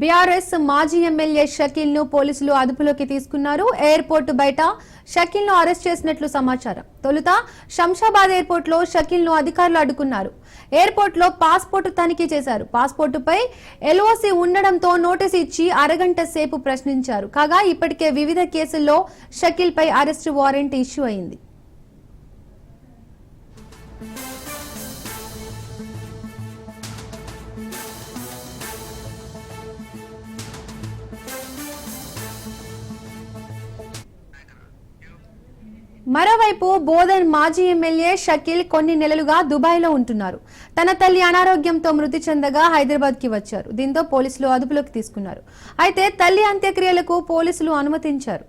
BRS మాజీ MLA షకీల్ను పోలీసులు అదుపులోకి తీసుకున్నారు. ఎయిర్పోర్ట్ బయట షకీల్ను అరెస్ట్ చేసినట్లు సమాచారం. తొలుత శంషాబాద్ ఎయిర్పోర్ట్లో షకీల్ను అధికారులు అడ్డుకున్నారు. ఎయిర్పోర్ట్లో పాస్పోర్టు తనిఖీ చేశారు. పాస్పోర్టుపై ఎల్ఓసి ఉండడంతో నోటీసు ఇచ్చి అరగంట సేపు ప్రశ్నించారు. కాగా ఇప్పటికే వివిధ కేసుల్లో షకీల్ పై అరెస్టు వారెంట్ ఇష్యూ అయింది. మరోవైపు బోధన్ మాజీ ఎమ్మెల్యే షకీల్ కొన్ని నెలలుగా దుబాయ్లో ఉంటున్నారు. తన తల్లి అనారోగ్యంతో మృతి చెందగా హైదరాబాద్కి వచ్చారు. దీంతో పోలీసులు అదుపులోకి తీసుకున్నారు. అయితే తల్లి అంత్యక్రియలకు పోలీసులు అనుమతించారు.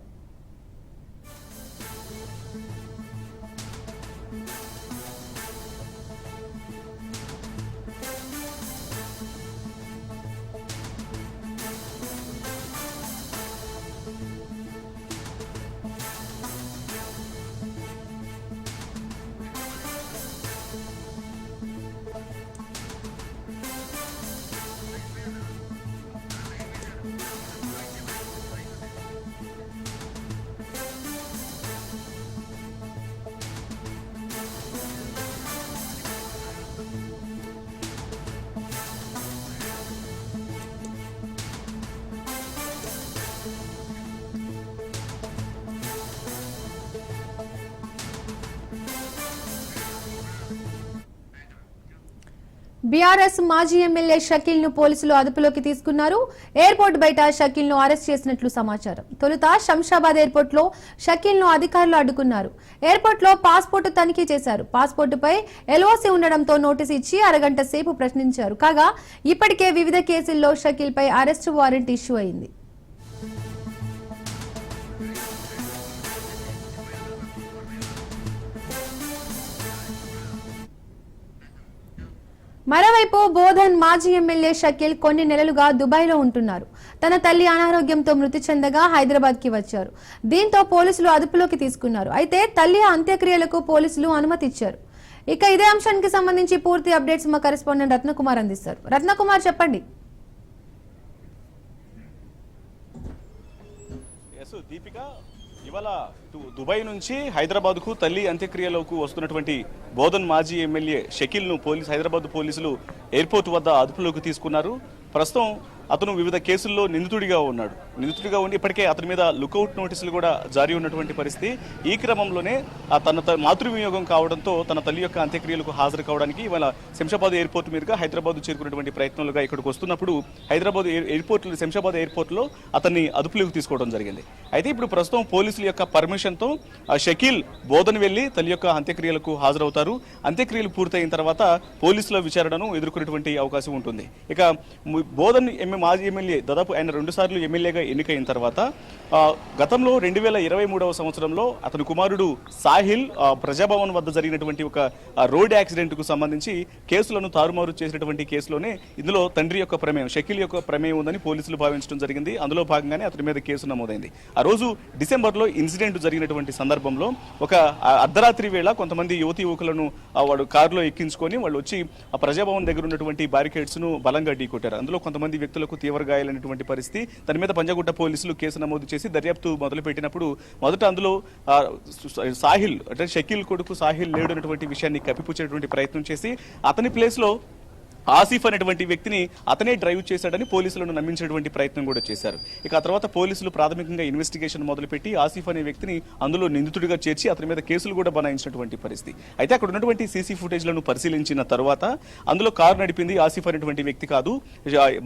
బీఆర్ఎస్ మాజీ ఎమ్మెల్యే షకీల్ను పోలీసులు అదుపులోకి తీసుకున్నారు. ఎయిర్పోర్ట్ బయట షకీల్ను అరెస్ట్ చేసినట్లు సమాచారం. తొలుత శంషాబాద్ ఎయిర్పోర్ట్లో షకీల్ను అధికారులు అడ్డుకున్నారు. ఎయిర్పోర్ట్లో పాస్పోర్టు తనిఖీ చేశారు. పాస్పోర్టుపై ఎల్ఓసి ఉండడంతో నోటీసు ఇచ్చి అరగంట సేపు ప్రశ్నించారు. కాగా ఇప్పటికే వివిధ కేసుల్లో షకీల్ పై అరెస్టు వారెంట్ ఇష్యూ అయింది. మరోవైపు బోధన్ మాజీ ఎమ్మెల్యే షకీల్ కొన్ని నెలలుగా దుబాయ్లో ఉంటున్నారు. తన తల్లి అనారోగ్యంతో మృతి చెందగా హైదరాబాద్కి వచ్చారు. దీంతో పోలీసులు అదుపులోకి తీసుకున్నారు. అయితే తల్లి అంత్యక్రియలకు పోలీసులు అనుమతి ఇచ్చారు ఇక ఇదే అంశానికి సంబంధించి పూర్తి అప్డేట్స్ మా కరెస్పాండెంట్ రత్నకుమార్ అందిస్తారు. రత్నకుమార్ చెప్పండి. దీపిక ఇవాళ దు- దుబాయ్ నుంచి హైదరాబాద్కు తల్లి అంత్యక్రియలకు వస్తున్నటువంటి బోధన్ మాజీ ఎమ్మెల్యే షకీల్ను పోలీస్ హైదరాబాద్ పోలీసులు ఎయిర్పోర్ట్ వద్ద అదుపులోకి తీసుకున్నారు. ప్రస్తుతం అతను వివిధ కేసుల్లో నిందితుడిగా ఉన్నాడు. నిందితుడిగా ఉండి ఇప్పటికే అతని మీద లుకౌట్ నోటీసులు కూడా జారీ ఉన్నటువంటి పరిస్థితి. ఈ క్రమంలోనే ఆ తన మాతృ మాతృవినియోగం కావడంతో తన తల్లి యొక్క అంత్యక్రియలకు హాజరు కావడానికి ఇవాళ శంషాబాద్ ఎయిర్పోర్ట్ మీదుగా హైదరాబాద్ చేరుకున్నటువంటి ప్రయత్నాలుగా ఇక్కడికి వస్తున్నప్పుడు హైదరాబాద్ ఎయిర్పోర్ట్ శంషాబాద్ ఎయిర్పోర్ట్లో అతన్ని అదుపులోకి తీసుకోవడం జరిగింది. అయితే ఇప్పుడు ప్రస్తుతం పోలీసుల యొక్క పర్మిషన్తో ఆ షకీల్ బోధన వెళ్ళి తల్లి యొక్క అంత్యక్రియలకు హాజరవుతారు. అంత్యక్రియలు పూర్తయిన తర్వాత పోలీసుల విచారణను ఎదుర్కొనేటువంటి అవకాశం ఉంటుంది. ఇక బోధన్ ఎంఎం మాజీ ఎమ్మెల్యే దాదాపు ఆయన రెండు సార్లు ఎమ్మెల్యేగా ఎన్నికైన తర్వాత గతంలో రెండు వేల ఇరవై మూడవ సంవత్సరంలో అతని కుమారుడు సాహిల్ ప్రజాభవన్ వద్ద జరిగినటువంటి ఒక రోడ్ యాక్సిడెంట్కు సంబంధించి కేసులను తారుమారు చేసినటువంటి కేసులోనే ఇందులో తండ్రి యొక్క ప్రమేయం షకీల్ యొక్క ప్రమేయం ఉందని పోలీసులు భావించడం జరిగింది. అందులో భాగంగానే అతని మీద కేసు నమోదైంది. ఆ రోజు డిసెంబర్లో ఇన్సిడెంట్ జరిగినటువంటి సందర్భంలో ఒక అర్ధరాత్రి వేళ కొంతమంది యువతి యువకులను వాడు కారులో ఎక్కించుకొని వాళ్ళు వచ్చి ఆ ప్రజాభవన్ దగ్గర ఉన్నటువంటి బ్యారికేడ్స్ను బలంగా ఢీకొట్టారు. అందులో కొంతమంది వ్యక్తులు వ్యక్తులకు తీవ్ర గాయాలైనటువంటి పరిస్థితి. దాని మీద పంజాగుట్ట పోలీసులు కేసు నమోదు చేసి దర్యాప్తు మొదలుపెట్టినప్పుడు మొదట అందులో సాహిల్ అంటే షకీల్ కొడుకు సాహిల్ లేడు అనేటువంటి విషయాన్ని కప్పిపుచ్చేటువంటి ప్రయత్నం చేసి అతని ప్లేస్లో ఆసిఫ్ అనేటువంటి వ్యక్తిని అతనే డ్రైవ్ చేశాడని పోలీసులను నమ్మించినటువంటి ప్రయత్నం కూడా చేశారు. ఇక ఆ తర్వాత పోలీసులు ప్రాథమికంగా ఇన్వెస్టిగేషన్ మొదలుపెట్టి ఆసిఫ్ అనే వ్యక్తిని అందులో నిందితుడిగా చేర్చి అతని మీద కేసులు కూడా బనాయించినటువంటి పరిస్థితి. అయితే అక్కడ ఉన్నటువంటి సీసీ ఫుటేజ్లను పరిశీలించిన తర్వాత అందులో కారు నడిపింది ఆసిఫ్ అనేటువంటి వ్యక్తి కాదు.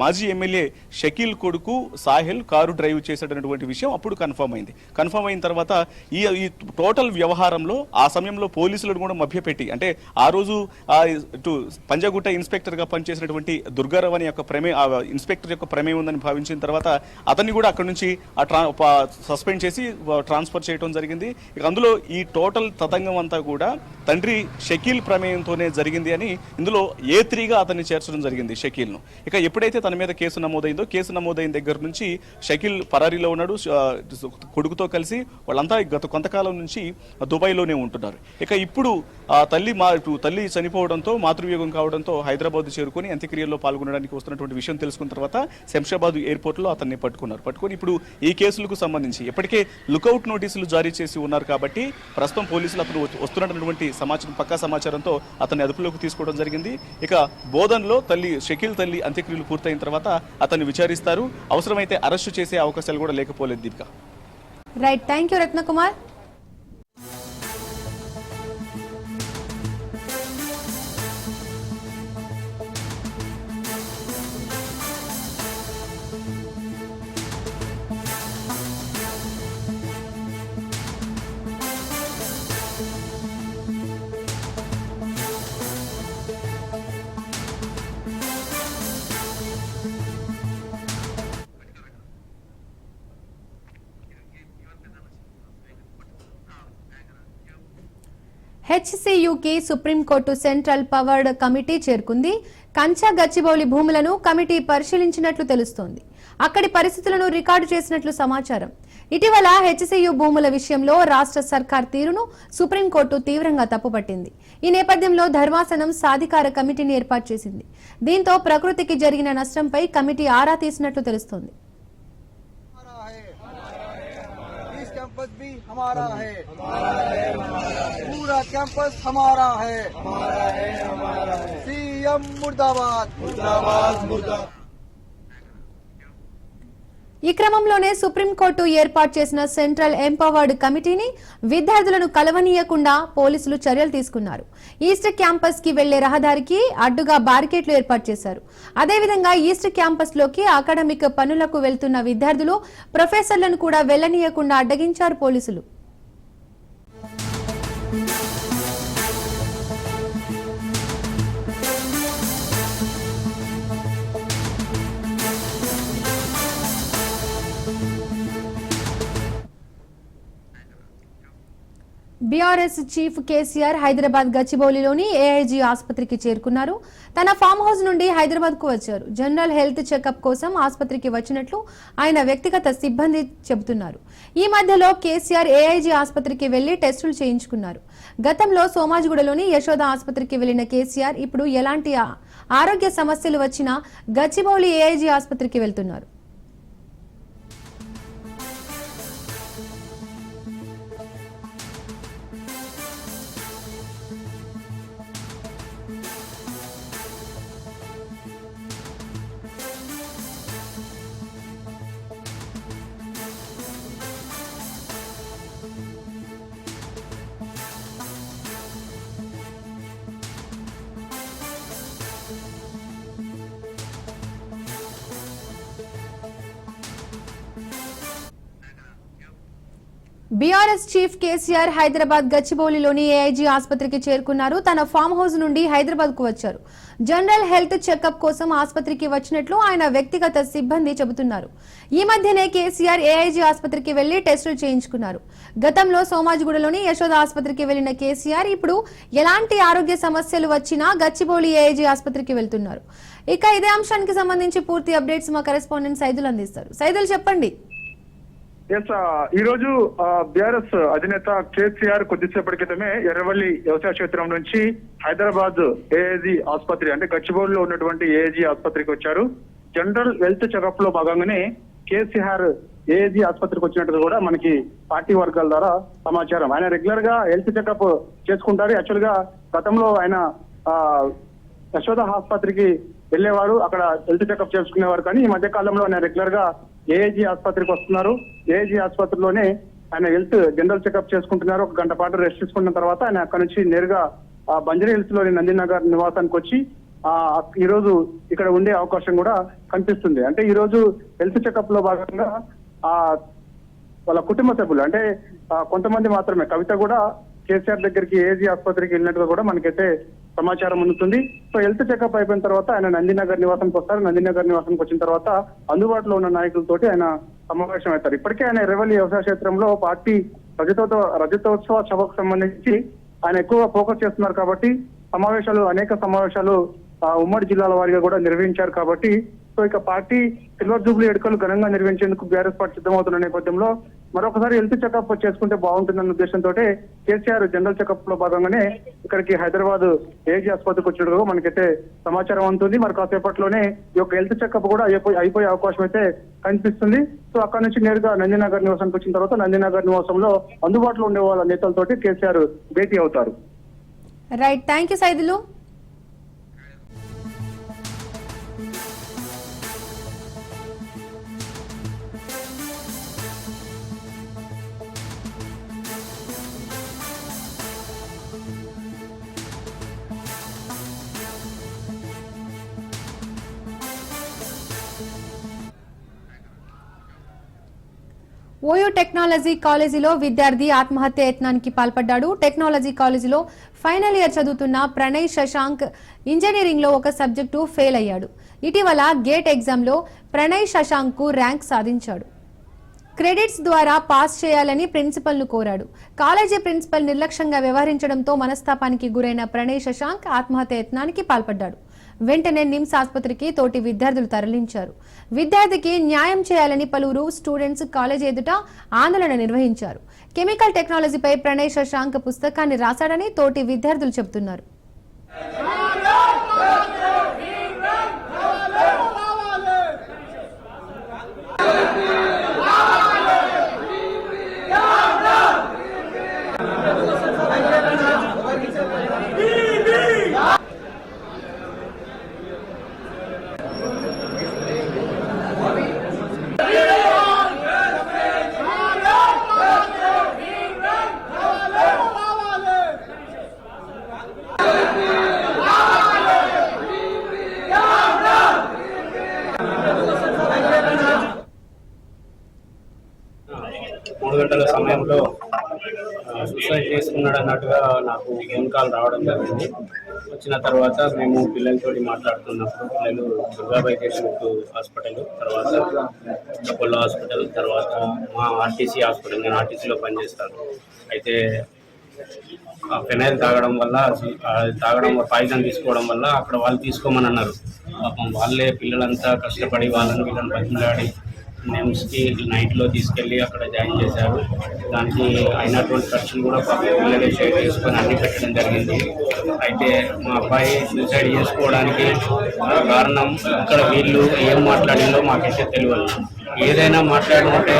మాజీ ఎమ్మెల్యే షకీల్ కొడుకు సాహిల్ కారు డ్రైవ్ చేశాడనేటువంటి విషయం అప్పుడు కన్ఫర్మ్ అయింది. కన్ఫర్మ్ అయిన తర్వాత ఈ ఈ టోటల్ వ్యవహారంలో ఆ సమయంలో పోలీసులను కూడా మభ్యపెట్టి అంటే ఆ రోజు ఆ ఇటు పంజాగుట్ట ఇన్స్పెక్టర్గా పనిచేసినటువంటి దుర్గారావు అనే యొక్క ప్రమే ఇన్స్పెక్టర్ యొక్క ప్రమేయం ఉందని భావించిన తర్వాత అతన్ని కూడా అక్కడ నుంచి ఆ ట్రా సస్పెండ్ చేసి ట్రాన్స్ఫర్ చేయడం జరిగింది. ఇక అందులో ఈ టోటల్ తతంగం అంతా కూడా తండ్రి షకీల్ ప్రమేయంతోనే జరిగింది అని ఇందులో ఏ త్రీగా అతన్ని చేర్చడం జరిగింది షకీల్ను. ఇక ఎప్పుడైతే తన మీద కేసు నమోదైందో కేసు నమోదైన దగ్గర నుంచి షకీల్ పరారీలో ఉన్నాడు కొడుకుతో కలిసి వాళ్ళంతా గత కొంతకాలం నుంచి దుబాయ్లోనే ఉంటున్నారు. ఇక ఇప్పుడు ఆ తల్లి మా తల్లి చనిపోవడంతో మాతృవియోగం కావడంతో హైదరాబాద్ చేరుకొని అంత్యక్రియల్లో పాల్గొనడానికి వస్తున్నటువంటి విషయం తెలుసుకున్న తర్వాత శంషాబాద్ ఎయిర్పోర్ట్లో అతన్ని పట్టుకున్నారు. పట్టుకొని ఇప్పుడు ఈ కేసులకు సంబంధించి ఇప్పటికే లుకౌట్ నోటీసులు జారీ చేసి ఉన్నారు కాబట్టి ప్రస్తుతం పోలీసులు అతను వస్తున్నటువంటి సమాచారం పక్కా సమాచారంతో అతన్ని అదుపులోకి తీసుకోవడం జరిగింది. ఇక బోధన్లో తల్లి షకీల్ తల్లి అంత్యక్రియలు పూర్తయిన తర్వాత అతన్ని విచారిస్తారు. అవసరమైతే అరెస్టు చేసే అవకాశాలు కూడా లేకపోలేదు Deepika. Right thank you Ratnakumar హెచ్సియుకి supreme court central powered committee చేరుకుంది. కంచా గచ్చిబౌలి భూములను కమిటీ పరిశీలించినట్లు తెలుస్తోంది. అక్కడి పరిస్థితులను రికార్డు చేసినట్లు సమాచారం. ఇటీవల హెచ్సియు భూముల విషయంలో రాష్ట్ర సర్కార్ తీరును సుప్రీంకోర్టు తీవ్రంగా తప్పుపట్టింది. ఈ నేపథ్యంలో ధర్మాసనం సాధికార కమిటీని ఏర్పాటు చేసింది. దీంతో ప్రకృతికి జరిగిన నష్టంపై కమిటీ ఆరా తీసినట్లు తెలుస్తోంది. कैंपस भी हमारा है। पूरा कैंपस हमारा है। सीएम मुर्दाबाद। मुर्दाबाद मुर्दाबाद। ఈ క్రమంలోనే సుప్రీంకోర్టు ఏర్పాటు చేసిన సెంట్రల్ ఎంపవర్డ్ కమిటీని విద్యార్థులను కలవనీయకుండా పోలీసులు చర్యలు తీసుకున్నారు. ఈస్ట్ క్యాంపస్కి వెళ్ళే రహదారికి అడ్డుగా బారికేట్లు ఏర్పాటు చేశారు. అదేవిధంగా ఈస్ట్ క్యాంపస్లోకి అకాడమిక్ పనులకు వెళ్తున్న విద్యార్థులు ప్రొఫెసర్లను కూడా వెళ్ళనీయకుండా అడ్డగించారు పోలీసులు. బీఆర్ఎస్ చీఫ్ కేసీఆర్ హైదరాబాద్ గచ్చిబౌలిలోని ఏఐజీ ఆసుపత్రికి చేరుకున్నారు. తన ఫామ్ హౌస్ నుండి హైదరాబాద్కు వచ్చారు. జనరల్ హెల్త్ చెకప్ కోసం ఆసుపత్రికి వచ్చినట్లు ఆయన వ్యక్తిగత సిబ్బంది చెబుతున్నారు. ఈ మధ్యలో కేసీఆర్ ఏఐజీ ఆసుపత్రికి వెళ్ళి టెస్టులు చేయించుకున్నారు. గతంలో సోమాజిగూడలోని యశోద ఆసుపత్రికి వెళ్ళిన కేసీఆర్ ఇప్పుడు ఎలాంటి ఆరోగ్య సమస్యలు వచ్చినా గచ్చిబౌలి ఏఐజీ ఆసుపత్రికి వెళ్తున్నారు. బీఆర్ఎస్ చీఫ్ కేసీఆర్ హైదరాబాద్ గచ్చిబౌలిలోని ఏఐజీ ఆసుపత్రికి చేరుకున్నారు. తన ఫామ్ హౌస్ నుండి హైదరాబాద్కు వచ్చారు. జనరల్ హెల్త్ చెకప్ కోసం ఆసుపత్రికి వచ్చినట్లు ఆయన వ్యక్తిగత సిబ్బంది చెబుతున్నారు. ఈ మధ్యనే కేసీఆర్ ఏఐజీ ఆసుపత్రికి వెళ్ళి టెస్టులు చేయించుకున్నారు. గతంలో సోమాజిగూడలోని యశోద ఆసుపత్రికి వెళ్ళిన కేసీఆర్ ఇప్పుడు ఎలాంటి ఆరోగ్య సమస్యలు వచ్చినా గచ్చిబౌలి ఏఐజీ ఆసుపత్రికి వెళ్తున్నారు. ఇక ఇదే అంశానికి సంబంధించి పూర్తి అప్డేట్స్ మా కరెస్పాండెంట్ సైదులు అందిస్తారు. సైదులు చెప్పండి. ఈ రోజు బీఆర్ఎస్ అధినేత కేసీఆర్ కొద్దిసేపటి క్రితమే ఎర్రవల్లి వ్యవసాయ క్షేత్రం నుంచి హైదరాబాద్ ఏఏజీ ఆసుపత్రి అంటే గచ్చిబౌలిలో ఉన్నటువంటి ఏఏజీ ఆసుపత్రికి వచ్చారు. జనరల్ హెల్త్ చెకప్లో భాగంగానే కేసీఆర్ ఏఏజీ ఆసుపత్రికి వచ్చినట్టు కూడా మనకి పార్టీ వర్గాల ద్వారా సమాచారం. ఆయన రెగ్యులర్గా హెల్త్ చెకప్ చేసుకుంటారు. యాక్చువల్గా గతంలో ఆయన యశోద ఆసుపత్రికి వెళ్ళేవారు. అక్కడ హెల్త్ చెకప్ చేసుకునేవారు. కానీ ఈ మధ్య కాలంలో ఆయన రెగ్యులర్గా ఏఏజీ ఆసుపత్రికి వస్తున్నారు. ఏఏజీ ఆసుపత్రిలోనే ఆయన హెల్త్ జనరల్ చెకప్ చేసుకుంటున్నారు. ఒక గంట పాటు రెస్ట్ తీసుకున్న తర్వాత ఆయన అక్కడి నుంచి నేరుగా ఆ, బంజరీ హిల్స్లోని నందినగర్ నివాసానికి వచ్చి ఆ ఈ రోజు ఇక్కడ ఉండే అవకాశం కూడా కనిపిస్తుంది. అంటే ఈ రోజు హెల్త్ చెకప్లో భాగంగా ఆ వాళ్ళ కుటుంబ సభ్యులు అంటే కొంతమంది మాత్రమే కవిత కూడా కేసీఆర్ దగ్గరికి ఏజీ ఆసుపత్రికి వెళ్ళినట్టుగా కూడా మనకైతే సమాచారం అందుతుంది. సో హెల్త్ చెకప్ అయిపోయిన తర్వాత ఆయన నందినగర్ నివాసానికి వస్తారు. నందినగర్ నివాసానికి వచ్చిన తర్వాత అందుబాటులో ఉన్న నాయకులతోటి ఆయన సమావేశం అవుతారు. ఇప్పటికే ఆయన రెవెల్యూ వ్యవసాయ క్షేత్రంలో పార్టీ రజతోత్సవ రజతోత్సవ సభకు సంబంధించి ఆయన ఎక్కువగా ఫోకస్ చేస్తున్నారు కాబట్టి సమావేశాలు అనేక సమావేశాలు ఆ, ఉమ్మడి జిల్లాల వారిగా కూడా నిర్వహించారు కాబట్టి సో ఇక పార్టీ సిల్వర్ జూబ్లీ ఎడుకలు ఘనంగా నిర్వహించేందుకు బీఆర్ఎస్ పార్టీ సిద్ధమవుతున్న నేపథ్యంలో మరొకసారి హెల్త్ చెకప్ చేసుకుంటే బాగుంటుందన్న ఉద్దేశంతో కేసీఆర్ జనరల్ చెకప్లో భాగంగానే ఇక్కడికి హైదరాబాద్ ఏజీ ఆసుపత్రికి వచ్చినట్టుగా మనకైతే సమాచారం అందుతుంది. మరి కాసేపట్లోనే ఈ యొక్క హెల్త్ చెకప్ కూడా అయిపోయి అయిపోయే అవకాశం అయితే కనిపిస్తుంది. సో అక్కడ నుంచి నేరుగా నందినగర్ నివాసానికి వచ్చిన తర్వాత నందినగర్ నివాసంలో అందుబాటులో ఉండే వాళ్ళ నేతలతోటి కేసీఆర్ భేటీ అవుతారు. రైట్ థ్యాంక్ యూ సైదులు ఓయో టెక్నాలజీ కాలేజీలో విద్యార్థి ఆత్మహత్య యత్నానికి పాల్పడ్డాడు. టెక్నాలజీ కాలేజీలో ఫైనల్ ఇయర్ చదువుతున్న ప్రణయ్ శశాంక్ ఇంజనీరింగ్లో ఒక సబ్జెక్టు ఫెయిల్ అయ్యాడు. ఇటీవల గేట్ ఎగ్జామ్లో ప్రణయ్ శశాంక్కు ర్యాంక్ సాధించాడు. క్రెడిట్స్ ద్వారా పాస్ చేయాలని ప్రిన్సిపల్ను కోరాడు. కాలేజీ ప్రిన్సిపల్ నిర్లక్ష్యంగా వ్యవహరించడంతో మనస్తాపానికి గురైన ప్రణయ్ శశాంక్ ఆత్మహత్య యత్నానికి పాల్పడ్డాడు. వెంటనే నిమ్స్ ఆసుపత్రికి తోటి విద్యార్థులు తరలించారు. విద్యార్థికి న్యాయం చేయాలని పలువురు స్టూడెంట్స్ కాలేజ్ ఎదుట ఆందోళన నిర్వహించారు. కెమికల్ టెక్నాలజీపై ప్రణయ్ శశాంక్ పుస్తకాన్ని రాశాడని తోటి విద్యార్థులు చెబుతున్నారు. గంటల సమయంలో సూసైడ్ చేసుకున్నాడు అన్నట్టుగా నాకు ఫోన్ కాల్ రావడం జరిగింది. వచ్చిన తర్వాత మేము పిల్లలతోటి మాట్లాడుతున్నప్పుడు పిల్లలు దుర్గాబాయి దేశ్ముఖ్ హాస్పిటల్ తర్వాత అపోలో హాస్పిటల్ తర్వాత మా ఆర్టీసీ హాస్పిటల్ నేను ఆర్టీసీలో పనిచేస్తాను. అయితే ఆ ఫెనైల్ తాగడం వల్ల తాగడం పాయిజన్ తీసుకోవడం వల్ల అక్కడ వాళ్ళు తీసుకోమని అన్నారు. పాపం వాళ్ళే పిల్లలంతా కష్టపడి వాళ్ళని వీళ్ళని బతిమలాడి నిమ్స్కి నైట్లో తీసుకెళ్ళి అక్కడ జాయిన్ చేశారు. దానికి అయినటువంటి ఖర్చులు కూడా పాపం పిల్లలే షేర్ చేసుకొని అన్ని పెట్టడం జరిగింది. అయితే మా అబ్బాయి సూసైడ్ చేసుకోవడానికి కారణం ఇక్కడ వీళ్ళు ఏం మాట్లాడిందో మాకైతే తెలియదు ఏదైనా మాట్లాడమంటే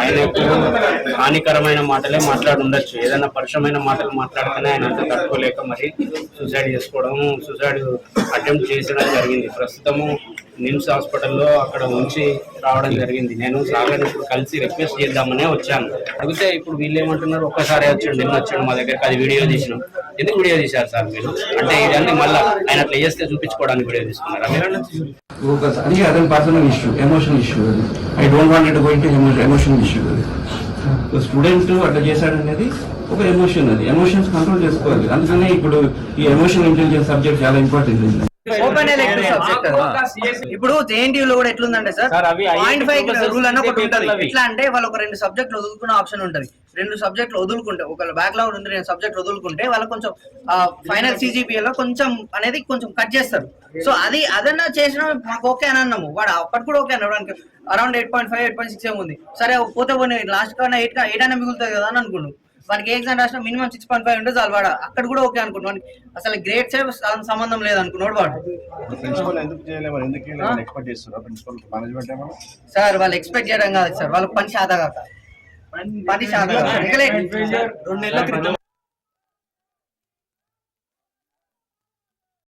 ఆయనకు హానికరమైన మాటలే మాట్లాడి ఉండొచ్చు. ఏదైనా పరుషమైన మాటలు మాట్లాడితేనే ఆయన అంత తట్టుకోలేక మరి సూసైడ్ చేసుకోవడం సూసైడ్ అటెంప్ట్ చేసడం జరిగింది. ప్రస్తుతము నిమ్స్ హాస్పిటల్లో అక్కడ ఉంచి రావడం జరిగింది. నేను సాగర్ ఇప్పుడు కలిసి రిక్వెస్ట్ చేద్దామనే వచ్చాను. అడిగితే ఇప్పుడు వీళ్ళు ఏమంటున్నారు? ఒక్కసారి వచ్చాడు నిన్న వచ్చాడు మా దగ్గరికి అది వీడియో తీసినాం. ఎందుకు వీడియో తీశారు సార్ మీరు? అంటే ఇదన్నీ మళ్ళీ ఆయన అట్లా చేస్తే చూపించుకోవడానికి వీడియో తీసుకున్నారా మీరు? అది అతని పర్సనల్ ఇష్యూ ఎమోషనల్ ఇష్యూ అది. I don't want going to emotional issue అది. స్టూడెంట్ అట్లా చేశాడు అనేది ఒక ఎమోషన్ అది. ఎమోషన్స్ కంట్రోల్ చేసుకోవాలి. అందుకనే ఇప్పుడు ఈ ఎమోషన్ ఇంటెలిజెన్స్ సబ్జెక్ట్ చాలా ఇంపార్టెంట్ ఓపెన్ ఎలక్టివ్ సబ్జెక్ట్ ఇప్పుడు జేఎన్టీ లో కూడా ఎట్లుందంటే సార్? సార్, అవి పాయింట్ ఫైవ్ రూల్ అని ఒకటి ఉంటుంది. ఎట్లా అంటే వాళ్ళు ఒక రెండు సబ్జెక్టులు వదులుకునే ఆప్షన్ ఉంటుంది. రెండు సబ్జెక్టులు వదులుకుంటే ఒక బ్యాక్లాగ్ ఉంది రెండు సబ్జెక్ట్ వదులుకుంటే వాళ్ళు కొంచెం ఫైనల్ సిజిపిఏ లో కొంచెం అనేది కొంచెం కట్ చేస్తారు. సో అది అదన్నా చేసిన మాకు ఓకే అని అన్నాము. వాడు అప్పటి కూడా ఓకే అన్నాడు. Around eight point five eight point six ఏముంది సరే పోతే పోనీ లాస్ట్ కన్నా ఎయిట్ ఎయిట్ అయినా మిగులుతుంది కదా అని అనుకున్నాను వానికి ఏ ఎగ్జామ్ రాసిన మినిమం సిక్స్ పాయింట్ ఫైవ్ ఉంటే చాలు వాడు అక్కడ కూడా ఓకే అనుకున్నాను అసలు గ్రేడ్ సేవ్ సంబంధం లేదు అనుకున్నాడు వాడు. ప్రిన్సిపల్ ఎందుకు చేయలేమని ఎందుకు చేయలేమని ఎక్స్పెక్ట్ చేస్తున్నారు ప్రిన్సిపల్ మేనేజ్మెంట్ ఏమన్నా? సార్ వాళ్ళు ఎక్స్పెక్ట్ చేయడం కాదు సార్. వాళ్ళకి పని శాత కాక పని శాత రెండు నెలల క్రితం